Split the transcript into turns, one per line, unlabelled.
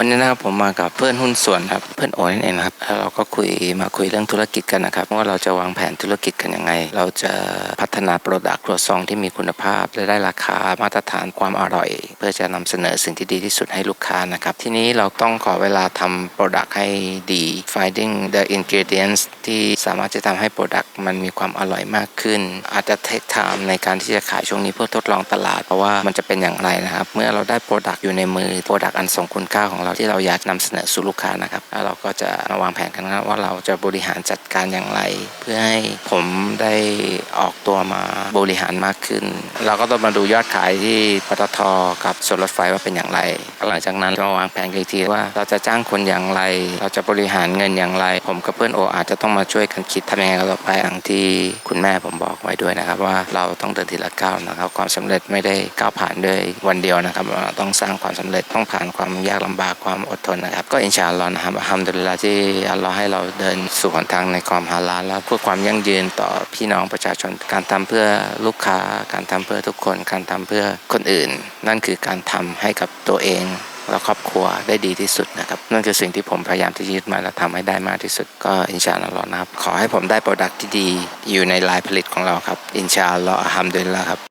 วันนี้นะครับผมมากับเพื่อนหุ้นส่วนครับเพื่อนโอนั่นเองนะครับแล้วเราก็คุยมาคุยเรื่องธุรกิจกันนะครับว่าเราจะวางแผนธุรกิจกันยังไง เราจะพัฒนาโปรดักต์ครัวซองที่มีคุณภาพและได้ราคามาตรฐานความอร่อย เพื่อจะนำเสนอสิ่งที่ดีที่สุดให้ลูกค้านะครับทีนี้เราต้องขอเวลาทำโปรดักต์ให้ดี finding the ingredients ที่สามารถจะทำให้โปรดักต์มันมีความอร่อยมากขึ้น อาจจะ take time ในการที่จะขายช่วงนี้เพื่อทดลองตลาดเพราะว่ามันจะเป็นอย่างไรนะครับเมื่อเราได้โปรดักต์อยู่ในมือโปรดักต์อันทรงคุณค่าของเราที่เราอยากนำเสนอสู่ลูกค้านะครับแล้วเราก็จะมาวางแผนกันนะว่าเราจะบริหารจัดการอย่างไร เพื่อให้ผมได้ออกตัวมาบริหารมากขึ้น เราก็ต้องมาดูยอดขายที่ปตทกับส่วนรถไฟว่าเป็นอย่างไร หลังจากนั้นเราวางแผนกันอีกทีว่าเราจะจ้างคนอย่างไร เราจะบริหารเงินอย่างไร ผมกับเพื่อนโออาจจะต้องมาช่วยกันคิดทำยังไงต่อไปอย่างที่คุณแม่ผมบอกไว้ด้วยนะครับ ว่าเราต้องเดินทีละก้าวนะครับ ความสำเร็จไม่ได้ก้าวผ่านด้วยวันเดียวนะครับเราต้องสร้างความสำเร็จต้องผ่านความยากลำบากความอดทนนะครับ ก็อินชาอัลลอฮ์นะครับอัลฮัมดุลิลลาห์ที่อัลลอฮ์ให้เราเดินสู่หนทางในความฮาลาลและเพื่อความยั่งยืนต่อพี่น้องประชาชน การทำเพื่อลูกค้า การทำเพื่อทุกคน การทำเพื่อคนอื่น นั่นคือการทำให้กับตัวเองและครอบครัวได้ดีที่สุดนะครับนั่นคือสิ่งที่ผมพยายามที่จะยึดมาและทำให้ได้มากที่สุด ก็อินชาอัลลอฮ์นะครับขอให้ผมได้โปรดักที่ดีอยู่ในลายผลิตของเราครับอินชาอัลลอฮ์อัลฮัมดุลิลละครับ